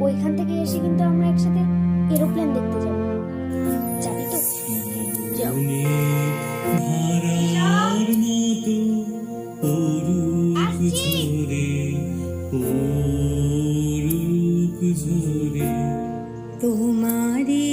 ওইখান থেকে এসে কিন্তু আমরা একসাথে এরোপ্লেন দেখতে যাব। যাবি তো? তোমারে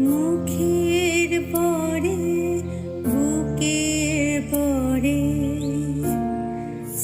মুখে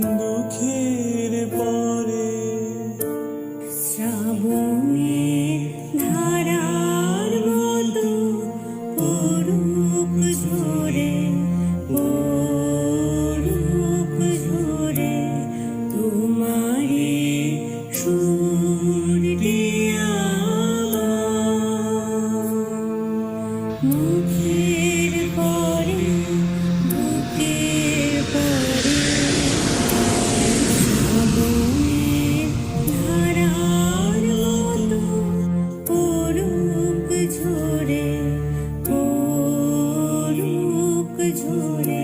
দুঃখী ঝুরে